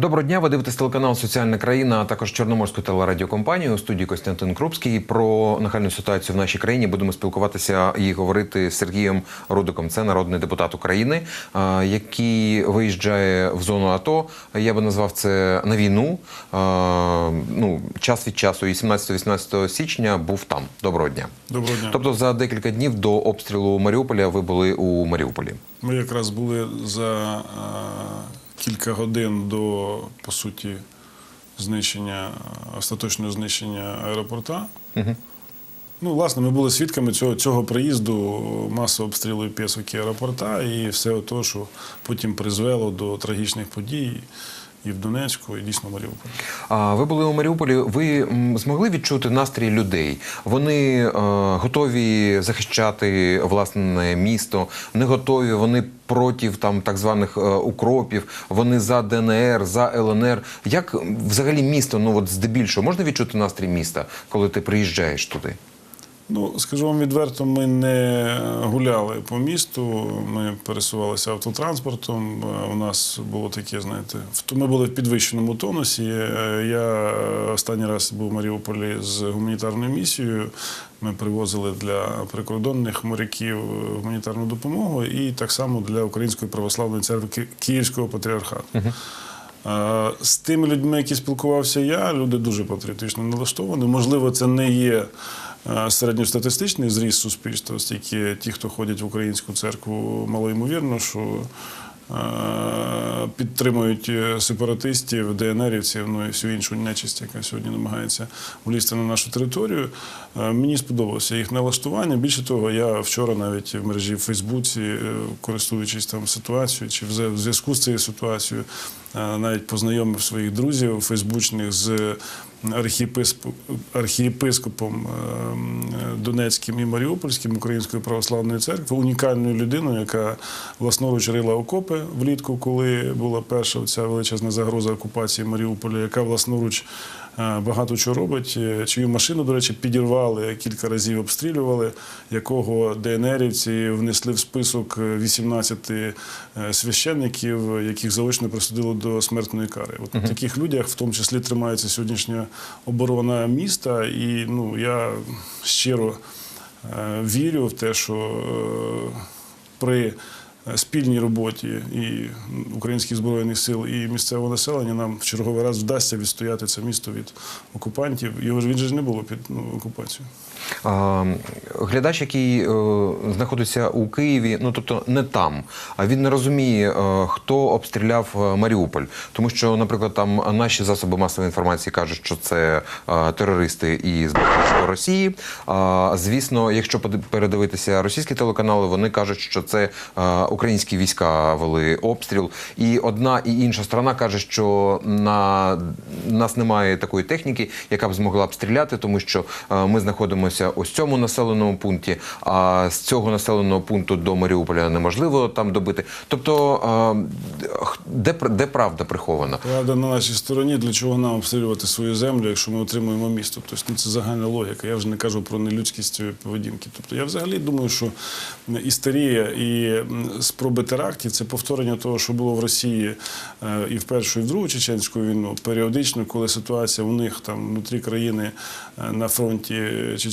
Доброго дня. Ви дивитесь телеканал Соціальна країна, а також Чорноморську телерадіокомпанію у студії Костянтин Крупський. Про нахальну ситуацію в нашій країні будемо спілкуватися і говорити з Сергієм Рудиком. Це народний депутат України, який виїжджає в зону АТО. Я би назвав це на війну. Ну, час від часу, і 17-18 січня був там. Доброго дня. Доброго дня. Тобто, за декілька днів до обстрілу Маріуполя ви були у Маріуполі. Ми якраз були за кілька годин до, по суті, знищення, остаточного знищення аеропорта. Угу. Ну, власне, ми були свідками цього, цього приїзду масового обстрілу пєсок аеропорта і все те, що потім призвело до трагічних подій і в Донецьку, і дійсно в Маріуполі. А ви були у Маріуполі. Ви змогли відчути настрій людей? Вони е, готові захищати власне місто, не готові. Вони проти там так званих е, укропів. Вони за ДНР, за ЛНР. Як взагалі місто? Ну от здебільшого можна відчути настрій міста, коли ти приїжджаєш туди? Ну, скажу вам відверто, ми не гуляли по місту, ми пересувалися автотранспортом. Е, У нас було таке, знаєте, ми були в підвищеному тонусі. Е, Я останній раз був в Маріуполі з гуманітарною місією. Ми привозили для прикордонних моряків гуманітарну допомогу і так само для Української православної церкви Київського патріархату. Е, З тими людьми, які спілкувався я, люди дуже патріотично налаштовані. Можливо, це не є е, середньостатистичний зріст суспільства, оскільки ті, хто ходять в українську церкву, малоймовірно, що е, підтримують е, сепаратистів, ДНРівців, ну і всю іншу нечисть, яка сьогодні намагається влізти на нашу територію. Е, Мені сподобалося їх налаштування. Більше того, я вчора навіть в мережі в Фейсбуці, е, користуючись там ситуацією, чи в зв'язку з цією ситуацією, е, навіть познайомив своїх друзів фейсбучних з архієписп- архієпископом е, Донецьким і Маріупольським Української православної церкви, унікальною людиною, яка власноруч рила окопи влітку, коли була перша ця величезна загроза окупації Маріуполя, яка власноруч е, багато чого робить, е, чию машину, до речі, підірвали, кілька разів обстрілювали, якого ДНРівці внесли в список е, 18 е, священників, яких заочно присудили до смертної кари. От на таких людях, в тому числі, тримається сьогоднішня оборона міста, і ну я щиро е, вірю в те, що е, при е, спільній роботі і українських збройних сил і місцевого населення нам в черговий раз вдасться відстояти це місто від окупантів. Його ж він же не було під ну, окупацією. Глядач, який е, знаходиться у Києві, ну тобто не там, а він не розуміє, е, хто обстріляв е, Маріуполь. Тому що, наприклад, там наші засоби масової інформації кажуть, що це терористи із Росії. Звісно, якщо передивитися російські телеканали, вони кажуть, що це українські війська вели обстріл. І одна і інша сторона каже, що на нас немає такої техніки, яка б змогла б стріляти, тому що ми знаходимося ось цьому населеному пункті. А з цього населеного пункту до Маріуполя неможливо там добити. Тобто, де де правда прихована? Правда на нашій стороні, для чого нам обстрілювати свою землю, якщо ми отримуємо місто? Тобто ну, це загальна логіка. Я вже не кажу про нелюдськість поведінки. Тобто я взагалі думаю, що істерія і спроби терактів це повторення того, що було в Росії е, і в Першу, і в Другу Чеченську війну. Періодично, коли ситуація у них там внутрі країни е, на фронті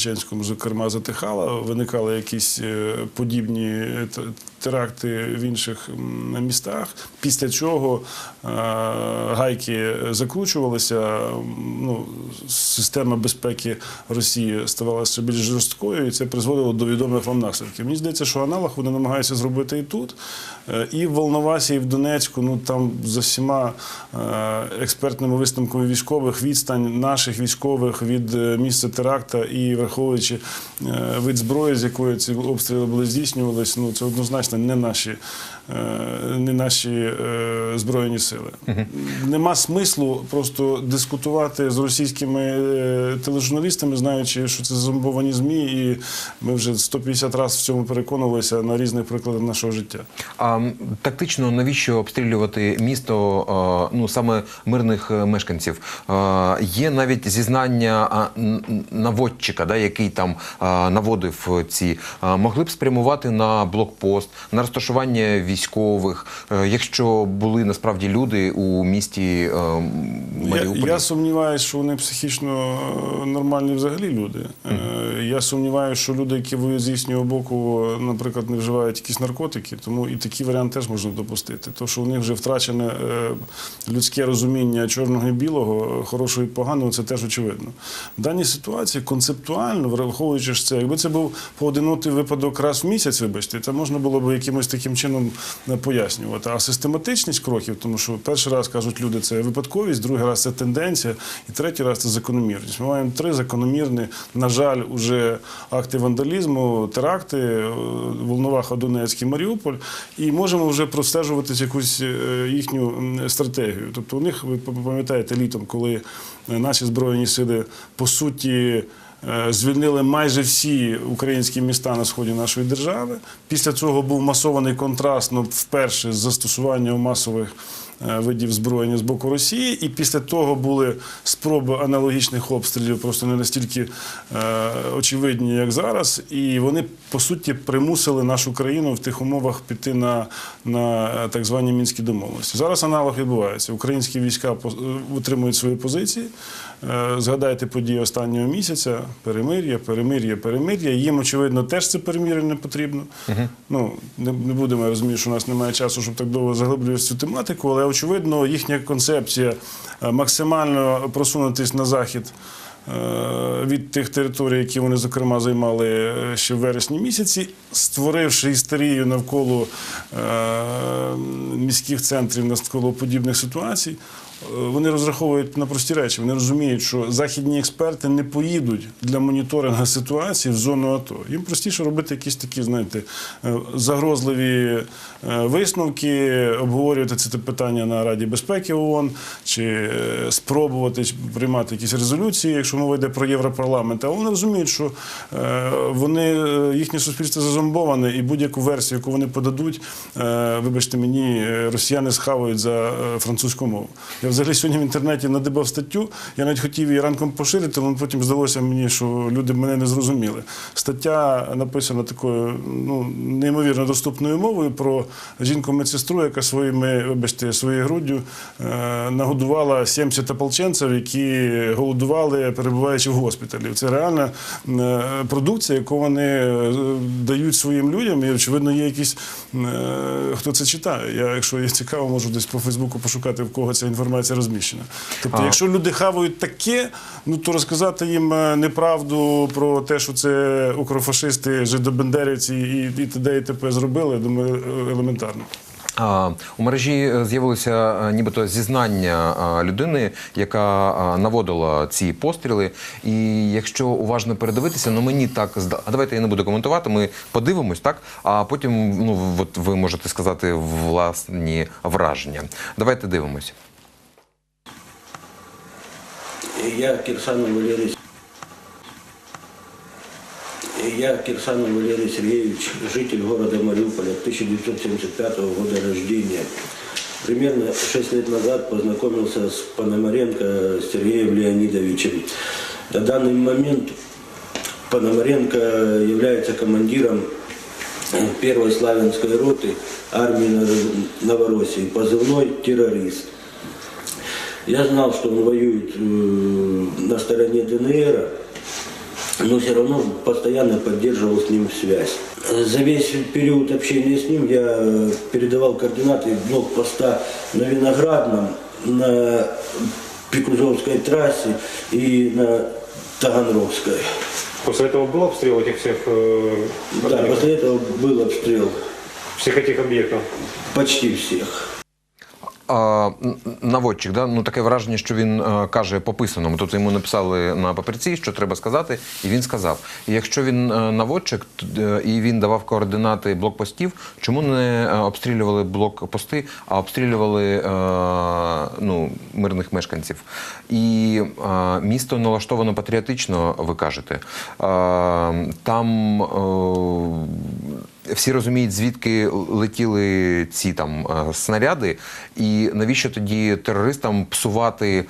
Чеченському, зокрема, затихала, виникали якісь е, подібні е, теракти в інших містах. Після чого е, гайки закручувалися. Ну, система безпеки Росії ставала все більш жорсткою, і це призводило до відомих вам наслідків. Мені здається, що аналог вони намагаються зробити і тут. Е, І в Волновасі, і в Донецьку, ну там за всіма е, експертними висновками військових відстань наших військових від місця теракта і враховуючи вид зброї, з якої ці обстріли були здійснювалися, ну це однозначно не наші, е, не наші е, збройні сили. Нема смислу просто дискутувати з російськими е, тележурналістами, знаючи, що це зомбовані змі, і ми вже 150 разів в цьому переконувалися на різних прикладах нашого життя. А тактично навіщо обстрілювати місто ну саме мирних мешканців? Є навіть зізнання наводчика, да, який там наводив ці, могли б спрямувати на блокпост, на розташування військових, е, якщо були насправді люди у місті е, Я, я сумніваюся, що вони психічно е, нормальні взагалі люди. Е, Я сумніваюся, що люди, які воюють з їхнього боку, наприклад, не вживають якісь наркотики, тому і такий варіант теж можна допустити. То, що у них вже втрачене людське розуміння чорного і білого, хорошого і поганого, це теж очевидно. В даній ситуації концептуально, враховуючи це, якби це був поодинокий випадок раз в місяць, вибачте, то можна було б якимось таким чином е, пояснювати. А систематичність кроків, тому що перший раз кажуть люди, це випадковість, другий раз це тенденція, і третій раз це закономірність. Ми маємо три закономірні, на жаль, уже акти вандалізму, теракти, е, Волноваха, Донецьк і Маріуполь, і можемо вже простежувати якусь е, їхню стратегію. Тобто у них, ви пам'ятаєте, літом, коли наші збройні сили по суті. Е, Звільнили майже всі українські міста на сході нашої держави. Після цього був масований контраст ну, вперше з застосуванням масових видів зброєння з боку Росії. І після того були спроби аналогічних обстрілів, просто не настільки е, очевидні, як зараз. І вони по суті примусили нашу країну в тих умовах піти на, на е, так звані мінські домовленості. Зараз аналог відбувається. Українські війська е, утримують свої позиції. Е, Згадайте події останнього місяця: перемир'я, перемир'я, перемир'я. Їм, очевидно, теж це перемир'я не потрібно. Ну, не, не будемо я розумію, що у нас немає часу, щоб так довго заглиблюватися цю тематику, але очевидно, їхня концепція е, максимально просунутись на захід. е, Від тих територій, які вони зокрема займали е, ще в вересні місяці, створивши істерію навколо міських центрів, навколо подібних ситуацій, вони розраховують на прості речі. Вони розуміють, що західні експерти не поїдуть для моніторингу ситуації в зону АТО. Їм простіше робити якісь такі, знаєте, е, загрозливі е, висновки, обговорювати це питання на Раді безпеки ООН, чи е, спробувати приймати якісь резолюції, якщо мова йде про Європарламент. Але вони розуміють, що е, вони е, їхнє суспільство зазомбоване, і будь-яку версію, яку вони подадуть, е, вибачте мені, е, росіяни схавають за е, французьку мову. Я взагалі сьогодні в інтернеті надибав статтю. Я навіть хотів її ранком поширити, але потім здалося мені, що люди мене не зрозуміли. Стаття написана такою ну, неймовірно доступною мовою про жінку-медсестру, яка своїми, вибачте, своєю груддю е, нагодувала 70 ополченців, які голодували, перебуваючи в госпіталі. Це реальна е, продукція, яку вони е, дають своїм людям. І очевидно, є якісь е, хто це читає. Я, якщо є цікаво, можу десь по Фейсбуку пошукати, в кого ця інформація розміщена. Тобто, якщо люди хавають таке, ну то розказати їм е, неправду про те, що це укрофашисти, жидобендерівці і, і т.д. і т.п. зробили, я думаю, е, елементарно. А, у мережі е, з'явилося нібито зізнання людини, яка наводила ці постріли. І якщо уважно передивитися, ну мені так зда... А давайте я не буду коментувати. Ми подивимось, так? А потім ну от ви можете сказати власні враження. Давайте дивимось. Я Кирсанов Валерий. Я Кирсанов Валерий Сергеевич, житель города Мариуполя, 1975 года рождения. Примерно 6 лет назад познакомился с Пономаренко Сергеем Леонидовичем. На данный момент Пономаренко является командиром первой славянской роты армии Новороссии, позывной «Террорист». Я знал, что он воюет э, на стороне ДНР, но все равно постоянно поддерживал с ним связь. За весь период общения с ним я передавал координаты блокпоста на Виноградном, на Пикузовской трассе и на Таганровской. После этого был обстрел этих всех, э, Да, после этого был обстрел всех этих объектов? почти всех. А, наводчик, да? ну таке враження, що він е, каже по писаному. Тобто йому написали на папірці, що треба сказати, і він сказав. І якщо він е, наводчик т- е, і він давав координати блокпостів, чому не обстрілювали блокпости, а обстрілювали е, ну, мирних мешканців? І е, місто налаштовано патріотично, ви кажете. Е, там. Е, всі розуміють, звідки летіли ці там е, снаряди, і навіщо тоді терористам псувати, е,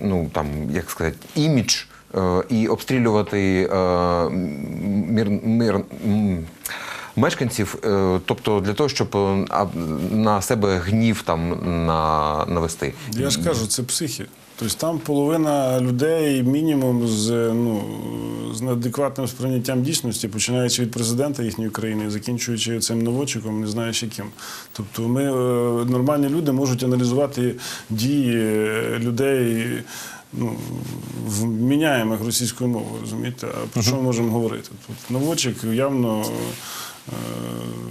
ну там як сказати, імідж е, і обстрілювати мир, м, мешканців, тобто для того, щоб на себе гнів там на, навести. Я ж кажу, це психи. Тобто там половина людей мінімум з, ну, з неадекватним сприйняттям дійсності, починаючи від президента їхньої країни, закінчуючи цим новочиком, не знаєш яким. Тобто ми, е, нормальні люди, можуть аналізувати дії е, людей ну, вміняємих російською мовою, розумієте? А про що ми можемо говорити? Тут новочик явно е,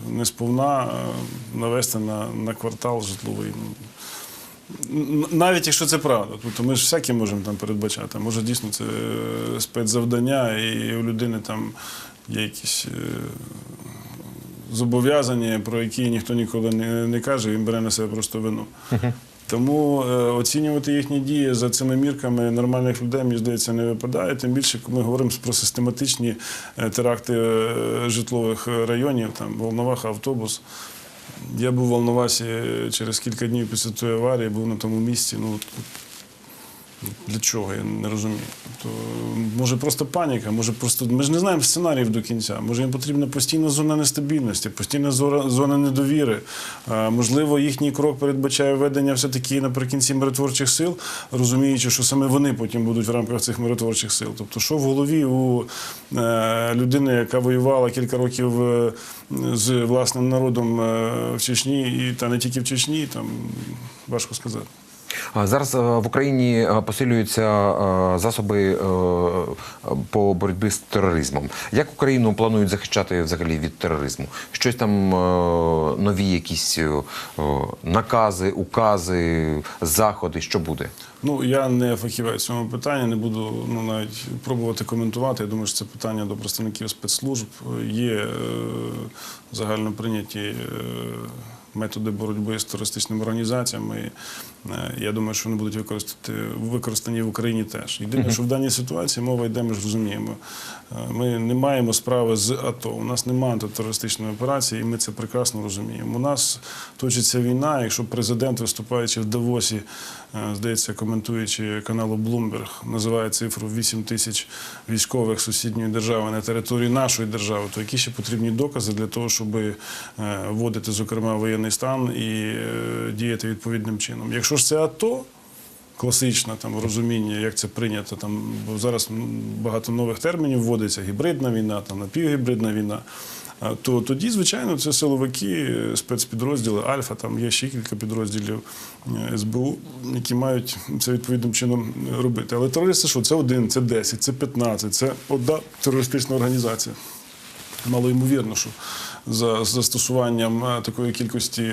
не сповна е, навести на, на квартал житловий. Навіть якщо це правда, тобто ми ж всякі можемо там передбачати. Може дійсно це е, спецзавдання, і у людини там є якісь е, зобов'язання, про які ніхто ніколи не, не каже, він бере на себе просто вину. Тому е, оцінювати їхні дії за цими мірками нормальних людей, мені здається, не випадає. Тим більше, коли ми говоримо про систематичні теракти житлових районів, там Волноваха, автобус. Я був в Волновасі через кілька днів після тої аварії, був на тому місці. Ну, для чого, я не розумію. Тобто, може просто паніка, може просто. Ми ж не знаємо сценаріїв до кінця. Може їм потрібна постійна зона нестабільності, постійна зона недовіри. Можливо, їхній крок передбачає введення все-таки наприкінці миротворчих сил, розуміючи, що саме вони потім будуть в рамках цих миротворчих сил. Тобто, що в голові у е, людини, яка воювала кілька років е, з власним народом е, в Чечні, і та не тільки в Чечні, там важко сказати. Зараз е, в Україні е, посилюються е, засоби по боротьбі з тероризмом. Як Україну планують захищати взагалі від тероризму? Щось там нові якісь накази, укази, заходи, що буде? Ну, я не фахівець цьому питанні, не буду ну, навіть пробувати коментувати. Я думаю, що це питання до представників спецслужб. Є е, загально прийняті е, методи боротьби з терористичними організаціями. Е, я думаю, що вони будуть використати, використані в Україні теж. Єдине, що в даній ситуації мова йде, ми ж розуміємо. Е, Ми не маємо справи з АТО. У нас немає антитерористичної операції, і ми це прекрасно розуміємо. У нас точиться війна. Якщо президент, виступаючи в Давосі, е, здається, коментуючи каналу Bloomberg, називає цифру 8 тисяч військових сусідньої держави на території нашої держави, то які ще потрібні докази для того, щоб вводити, зокрема, воєнний стан і діяти відповідним чином. Якщо ж це АТО, класичне там розуміння, як це прийнято. Там бо зараз багато нових термінів вводиться: гібридна війна, там напівгібридна війна. То тоді, звичайно, це силовики, е, спецпідрозділи Альфа, там є ще кілька підрозділів е, СБУ, які мають це відповідним чином робити. Але терористи що? Це один, це 10, це 15, це одна терористична організація. Мало ймовірно, що за застосуванням е, такої кількості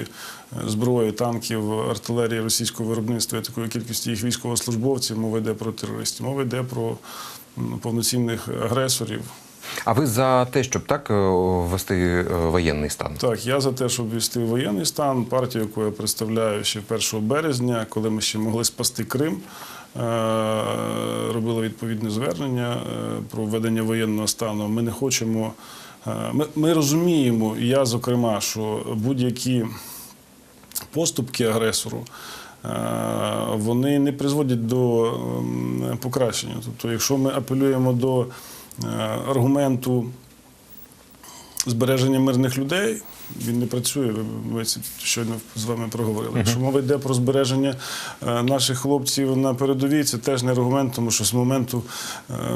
зброї, танків, артилерії російського виробництва, і такої кількості їх військовослужбовців, мова йде про терористів, мова йде про повноцінних агресорів. А ви за те, щоб так е, ввести е, воєнний стан? Так, я за те, щоб ввести воєнний стан. Партію, яку я представляю ще 1 березня, коли ми ще могли спасти Крим, е, робила відповідне звернення е, про введення воєнного стану. Ми не хочемо. е, Ми, ми розуміємо, і я зокрема, що будь-які поступки агресору. е, Вони не призводять до ем, покращення. Тобто, якщо ми апелюємо до е, аргументу збереження мирних людей. Він не працює. Ви щойно з вами проговорили. Якщо мова йде про збереження е, наших хлопців на передовій, це теж не аргумент, тому що з моменту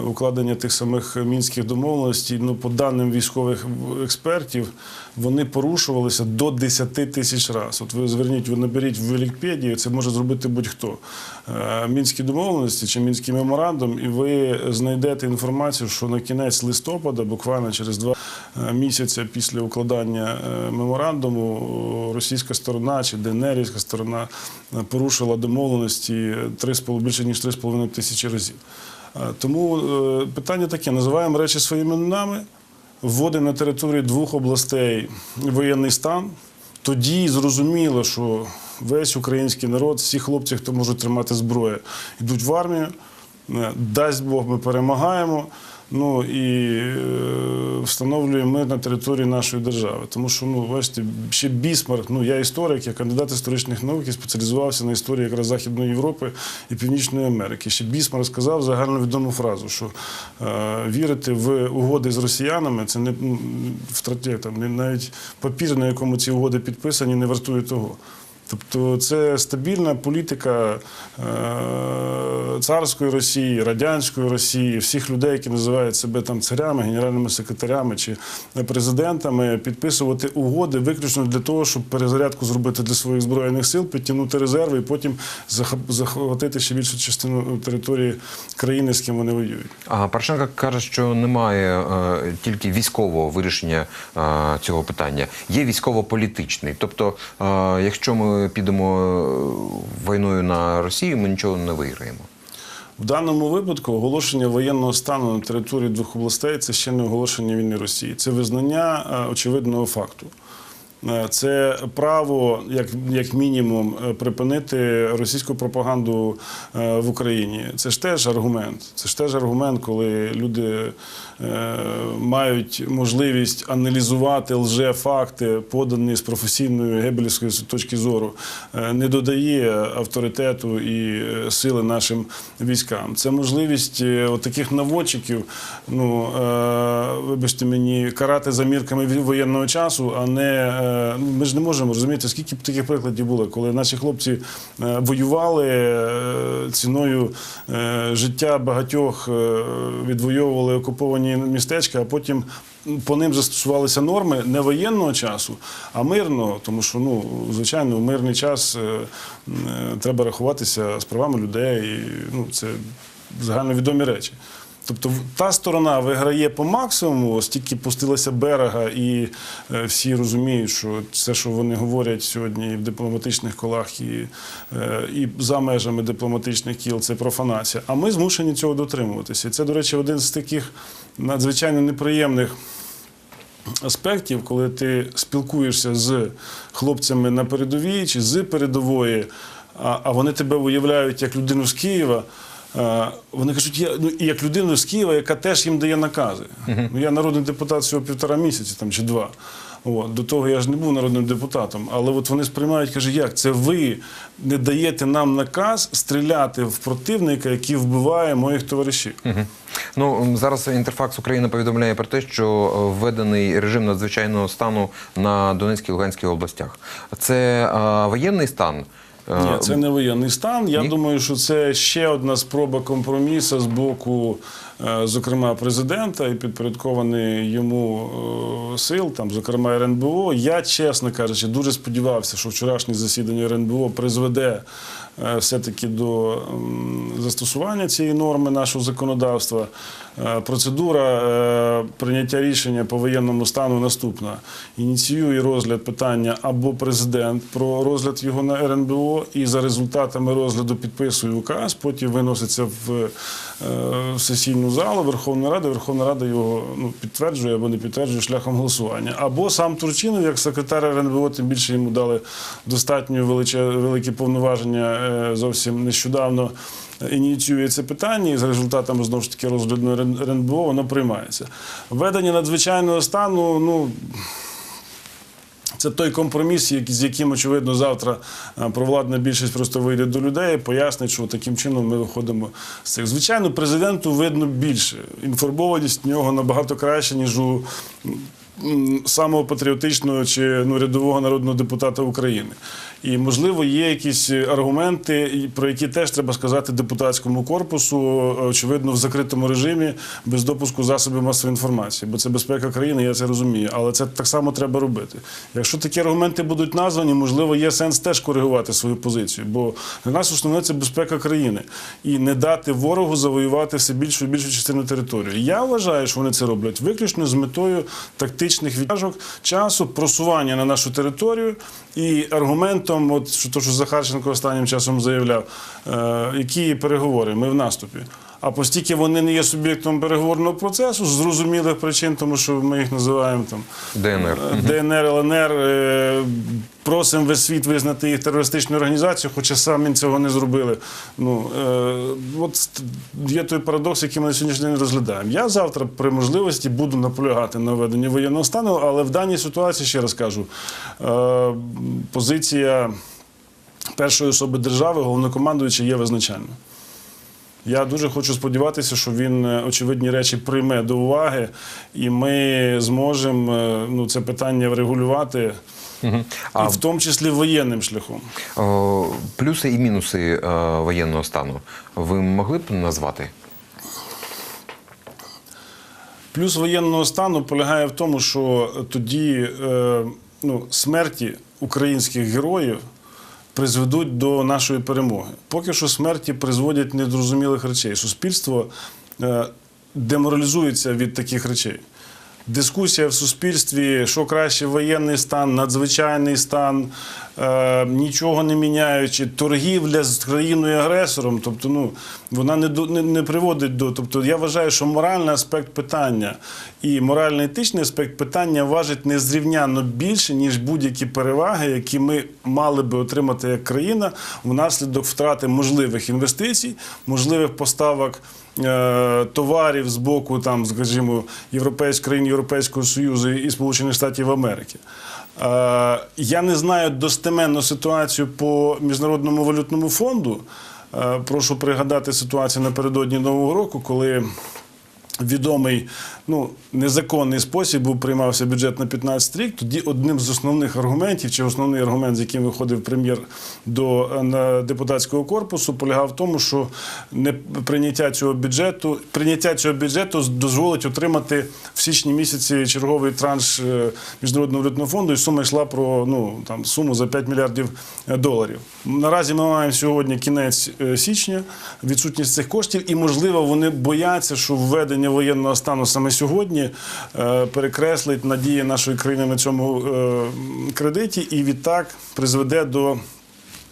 укладення тих самих мінських домовленостей, ну по даним військових експертів, вони порушувалися до 10 тисяч разів. От ви зверніть, ви наберіть в Вікіпедії, це може зробити будь-хто. Е, Мінські домовленості чи мінський меморандум, і ви знайдете інформацію, що на кінець листопада, буквально через два е, місяця після укладання е, меморандуму, російська сторона чи ДНРівська сторона порушила домовленості 3,5 більше ніж 3,5 тисячі разів. Тому питання таке: називаємо речі своїми іменами, вводимо на території двох областей воєнний стан. Тоді зрозуміло, що весь український народ, всі хлопці, хто можуть тримати зброю, йдуть в армію. Е, Дасть Бог, ми перемагаємо. Ну і е, встановлює мир на території нашої держави. Тому що, ну, бачите, ще Бісмарк, ну я історик, я кандидат історичних наук і спеціалізувався на історії якраз Західної Європи і Північної Америки. Ще Бісмарк сказав загальновідому фразу, що е, вірити в угоди з росіянами це не ну, втрат- там, навіть папір, на якому ці угоди підписані, не вартує того. Тобто це стабільна політика е, царської Росії, радянської Росії, всіх людей, які називають себе там царями, генеральними секретарями чи президентами, підписувати угоди виключно для того, щоб перезарядку зробити для своїх збройних сил, підтягнути резерви і потім зах- захватити ще більшу частину території країни, з ким вони воюють. А Порошенко каже, що немає е, тільки військового вирішення е, цього питання. Є військово-політичний. Тобто, е, якщо ми підемо е, війною на Росію, ми нічого не виграємо. В даному випадку оголошення воєнного стану на території двох областей це ще не оголошення війни Росії. Це визнання е, очевидного факту. Е, Це право, як, як мінімум, е, припинити російську пропаганду е, в Україні. Це ж теж аргумент. Це ж теж аргумент, коли люди мають можливість аналізувати лже-факти, подані з професійної гебелівської точки зору, не додає авторитету і сили нашим військам. Це можливість от таких наводчиків, ну вибачте мені, карати за мірками воєнного часу, а не ми ж не можемо розуміти, скільки б таких прикладів було, коли наші хлопці е, воювали е, ціною е, життя багатьох, е, відвоювали окуповані містечка, а потім. По ним застосувалися норми не воєнного часу, а мирного, тому що ну звичайно, в мирний час е, е, треба рахуватися з правами людей. І, ну це загальновідомі речі. Тобто та сторона виграє по максимуму, стільки пустилася берега, і е, всі розуміють, що все, що вони говорять сьогодні в дипломатичних колах, і, е, і за межами дипломатичних кіл, це профанація. А ми змушені цього дотримуватися. І це, до речі, один з таких надзвичайно неприємних аспектів, коли ти спілкуєшся з хлопцями на передовій чи з передової, а вони тебе уявляють як людину з Києва. А, Вони кажуть, я ну і як людину з Києва, яка теж їм дає накази. Ну я народний депутат всього півтора місяці там чи два. От, до того я ж не був народним депутатом, але от вони сприймають, каже, як це ви не даєте нам наказ стріляти в противника, який вбиває моїх товаришів. Ну зараз Інтерфакс України повідомляє про те, що е, введений режим надзвичайного стану на Донецькій і Луганській областях. Це е, воєнний стан. Е, Ні, це не воєнний стан. Я Ні? думаю, що це ще одна спроба компромісу з боку, е, зокрема, президента і підпорядкований йому е, сил, там, зокрема РНБО. Я, чесно кажучи, дуже сподівався, що вчорашнє засідання РНБО призведе все-таки до застосування цієї норми нашого законодавства. Процедура прийняття рішення по воєнному стану наступна. Ініціює розгляд питання або президент про розгляд його на РНБО, і за результатами розгляду підписує указ, потім виноситься в, е, сесійну залу Верховної Ради. Верховна Рада його ну, підтверджує або не підтверджує шляхом голосування. Або сам Турчинов, як секретар РНБО, тим більше йому дали достатньо великі повноваження е, зовсім нещодавно ініціює це питання, і за результатами знову ж таки розгляду РН- РНБО воно приймається. Введення надзвичайного стану, ну. Це той компроміс, з яким, очевидно, завтра е, провладна більшість просто вийде до людей і пояснить, що таким чином ми виходимо з цих. Звичайно, президенту видно більше. Інформованість в нього набагато краще, ніж у самого патріотичного чи ну, рядового народного депутата України. І, можливо, є якісь аргументи, про які теж треба сказати депутатському корпусу, очевидно, в закритому режимі, без допуску засобів масової інформації. Бо це безпека країни, я це розумію. Але це так само треба робити. Якщо такі аргументи будуть названі, можливо, є сенс теж коригувати свою позицію. Бо для нас основне це безпека країни і не дати ворогу завоювати все більшу і більшу частину території. Я вважаю, що вони це роблять виключно з метою тактичних відтяжок часу, просування на нашу територію і аргументом, от що то, що Захарченко останнім часом заявляв, е, які переговори, ми в наступі. А постільки вони не є суб'єктом переговорного процесу, з зрозумілих причин, тому що ми їх називаємо там ДНР. Е, ДНР, ЛНР. е, Просимо весь світ визнати їх терористичною організацією, хоча самі цього не зробили. Ну, е, от є той парадокс, який ми на сьогоднішній день розглядаємо. Я завтра при можливості буду наполягати на введенні воєнного стану, але в даній ситуації, ще раз кажу, е, позиція першої особи держави, головнокомандуюча, є визначальною. Я дуже хочу сподіватися, що він е, очевидні речі прийме до уваги, і ми зможемо е, ну, це питання врегулювати, А і в тому числі воєнним шляхом. О, плюси і мінуси е, воєнного стану ви могли б назвати? Плюс воєнного стану полягає в тому, що тоді е, ну, смерті українських героїв призведуть до нашої перемоги. Поки що смерті призводять незрозумілих речей. Суспільство е, деморалізується від таких речей. Дискусія в суспільстві, що краще воєнний стан, надзвичайний стан, е, нічого не міняючи, торгівля з країною-агресором, тобто ну, вона не, до- не, не приводить до. Тобто я вважаю, що моральний аспект питання і морально-етичний аспект питання важить незрівнянно більше, ніж будь-які переваги, які ми мали би отримати як країна внаслідок втрати можливих інвестицій, можливих поставок товарів з боку, там, скажімо, європейських країн Європейського Союзу і Сполучених Штатів Америки. Е, я не знаю достеменно ситуацію по Міжнародному валютному фонду. Е, прошу пригадати ситуацію напередодні Нового року, коли відомий ну, незаконний спосіб був приймався бюджет на 15 рік. Тоді одним з основних аргументів, чи основний аргумент, з яким виходив прем'єр до е, депутатського корпусу, полягав в тому, що не прийняття цього бюджету, прийняття цього бюджету дозволить отримати в січні місяці черговий транш е, міжнародного валютного фонду, і сума йшла про ну там суму за 5 мільярдів е, доларів. Наразі ми маємо сьогодні кінець січня, відсутність цих коштів, і можливо вони бояться, що введення воєнного стану саме сьогодні е, перекреслить надії нашої країни на цьому е, кредиті, і відтак призведе до.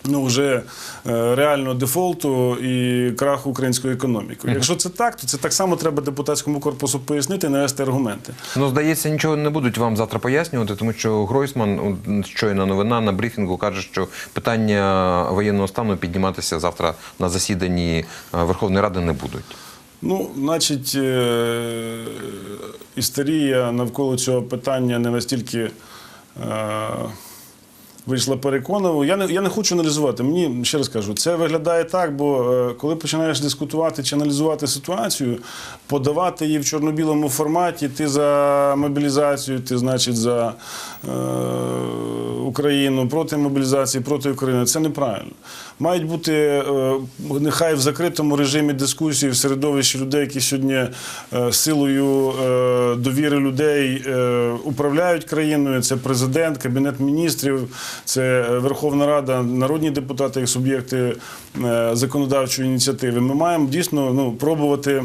Ну, вже е, реального дефолту і краху української економіки. Якщо це так, то це так само треба депутатському корпусу пояснити і навести аргументи. Ну, здається, нічого не будуть вам завтра пояснювати, тому що Гройсман, щойно новина на брифінгу, каже, що питання воєнного стану підніматися завтра на засіданні Верховної Ради не будуть. Ну, значить, е, істерія навколо цього питання не настільки е, вийшла переконливо. Я не, я не хочу аналізувати. Мені ще раз кажу, це виглядає так, бо е, коли починаєш дискутувати чи аналізувати ситуацію, подавати її в чорно-білому форматі, ти за мобілізацію, ти, значить, за е, Україну, проти мобілізації, проти України. Це неправильно. Мають бути е, нехай в закритому режимі дискусії в середовищі людей, які сьогодні е, силою е, довіри людей управляють країною. Це президент, кабінет міністрів, це Верховна Рада, народні депутати як суб'єкти законодавчої ініціативи. Ми маємо дійсно ну, пробувати.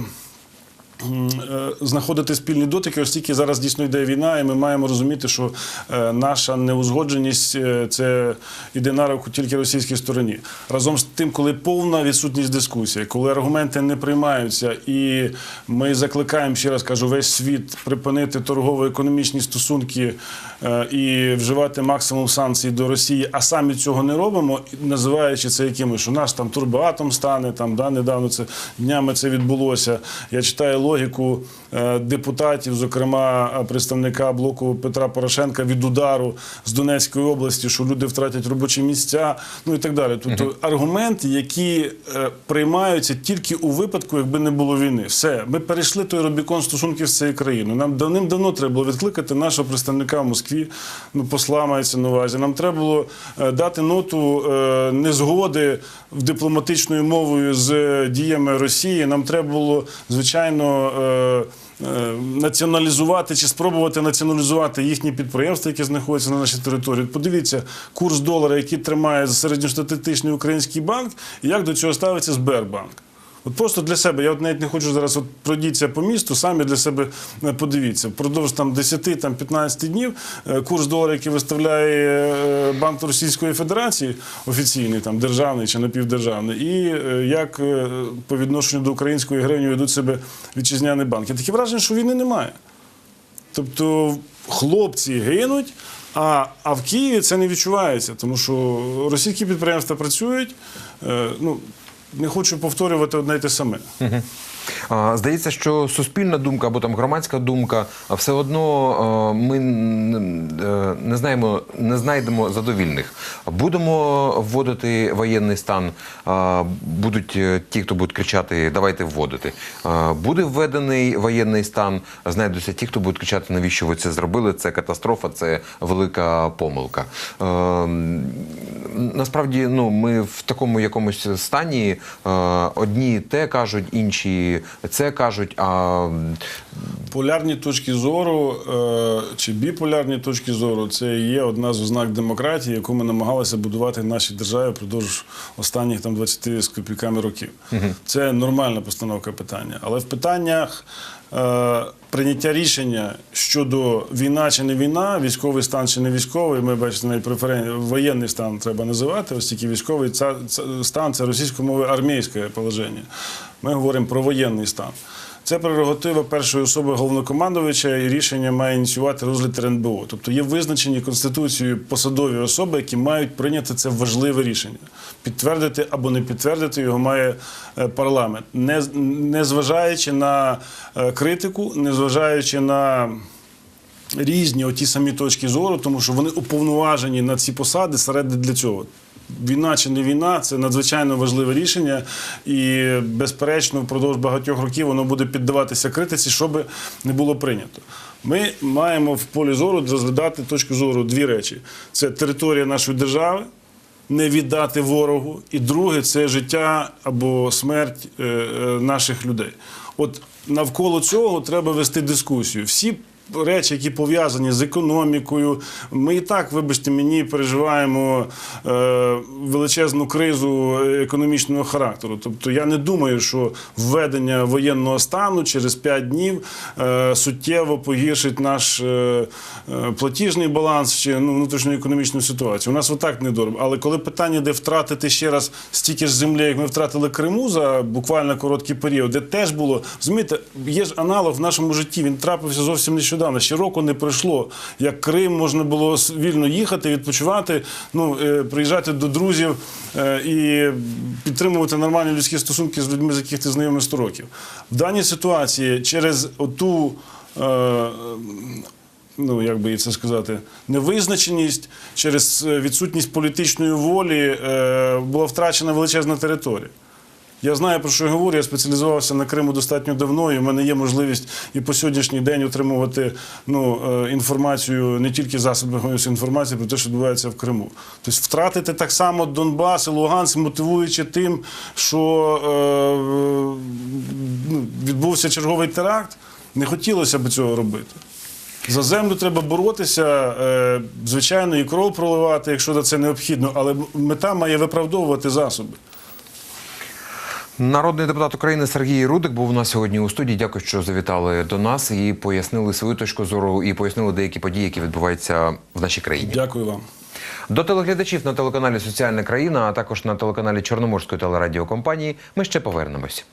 Е, Знаходити спільні дотики, оскільки зараз дійсно йде війна, і ми маємо розуміти, що е, наша неузгодженість е, це йде на руку тільки російській стороні. Разом з тим, коли повна відсутність дискусії, коли аргументи не приймаються, і ми закликаємо ще раз кажу, весь світ припинити торгово-економічні стосунки і вживати максимум санкцій до Росії, а самі цього не робимо, називаючи це якимось, що наш там турбоатом стане, там да недавно це днями це відбулося. Я читаю логіку е, депутатів, зокрема е, представника блоку Петра Порошенка від удару з Донецької області, що люди втратять робочі місця, ну і так далі. Тобто аргументи, які е, приймаються тільки у випадку, якби не було війни. Все, ми перейшли той Рубікон стосунків з цією країною. Нам давним-давно треба було відкликати нашого представника в Москві, ну посла мається на увазі. Нам треба було дати ноту незгоди в дипломатичною мовою з діями Росії. Нам треба було, звичайно. Е, е, Націоналізувати чи спробувати націоналізувати їхні підприємства, які знаходяться на нашій території. Подивіться курс долара, який тримає середньостатистичний український банк, і як до цього ставиться Сбербанк. От просто для себе, я от навіть не хочу зараз от пройдіться по місту, самі для себе е, подивіться. Впродовж там 10 там, 15 днів е, курс долара, який виставляє е, Банк Російської Федерації, офіційний, там, державний чи напівдержавний, і як по відношенню до української гривні ведуть себе вітчизняні банки. Таке враження, що війни немає. Тобто хлопці гинуть, а, а в Києві це не відчувається, тому що російські підприємства працюють. Е, ну, не хочу повторювати одне й те саме. Здається, що суспільна думка або там громадська думка все одно ми е, не знаємо, не знайдемо задовільних. Будемо вводити воєнний стан. Будуть е, ті, хто будуть кричати Давайте вводити. Буде введений воєнний стан. Знайдуться ті, хто будуть кричати, навіщо ви це зробили? Це катастрофа, це велика помилка. Насправді, ну ми в такому якомусь стані одні те кажуть, інші це кажуть. А Полярні точки зору е, чи біполярні точки зору це є одна з ознак демократії, яку ми намагалися будувати в нашій державі впродовж останніх там 20 з копійками років. Це нормальна постановка питання. Але в питаннях е, прийняття рішення щодо війна чи не війна, військовий стан чи не військовий, ми бачите, навіть преферен... воєнний стан треба називати, оскільки військовий ца- ца- стан це російською мовою армійське положення. Ми говоримо про воєнний стан. Це прерогатива першої особи головнокомандувача, і рішення має ініціювати розгляд РНБО. Тобто є визначені Конституцією посадові особи, які мають прийняти це важливе рішення. Підтвердити або не підтвердити його має е, парламент, не, не зважаючи на е, критику, не зважаючи на різні оті самі точки зору, тому що вони уповноважені на ці посади серед для цього. Війна чи не війна це надзвичайно важливе рішення, і безперечно, впродовж багатьох років воно буде піддаватися критиці, що би не було прийнято. Ми маємо в полі зору розглядати точку зору дві речі: це територія нашої держави, не віддати ворогу, і друге це життя або смерть е, е, наших людей. От навколо цього треба вести дискусію. Всі речі, які пов'язані з економікою, ми і так, вибачте, мені переживаємо е, величезну кризу економічного характеру. Тобто я не думаю, що введення воєнного стану через 5 днів е, суттєво погіршить наш е, платіжний баланс чи ну, внутрішньоекономічну ситуацію. У нас отак недорого. Але коли питання, де втратити ще раз стільки ж землі, як ми втратили Криму за буквально короткий період, де теж було, розумієте, є ж аналог в нашому житті. Він трапився зовсім нещодавно. Ще року не пройшло. Як Крим можна було вільно їхати, відпочивати, ну е, приїжджати до друзів е, і підтримувати нормальні людські стосунки з людьми, з яких ти знайомий 100 років. В даній ситуації через оту. е, ну як би це сказати, невизначеність через відсутність політичної волі була втрачена величезна територія. Я знаю, про що я говорю. Я спеціалізувався на Криму достатньо давно, і в мене є можливість і по сьогоднішній день отримувати ну, е, інформацію не тільки засоби інформації про те, що відбувається в Криму. Тобто втратити так само Донбас і Луганськ, мотивуючи тим, що е, ну, відбувся черговий теракт, не хотілося б цього робити. За землю треба боротися, е, звичайно, і кров проливати, якщо це необхідно, але мета має виправдовувати засоби. Народний депутат України Сергій Рудик був у нас сьогодні у студії. Дякую, що завітали до нас і пояснили свою точку зору, і пояснили деякі події, які відбуваються в нашій країні. Дякую вам. До телеглядачів на телеканалі Соціальна країна, а також на телеканалі Чорноморської телерадіокомпанії. Ми ще повернемось.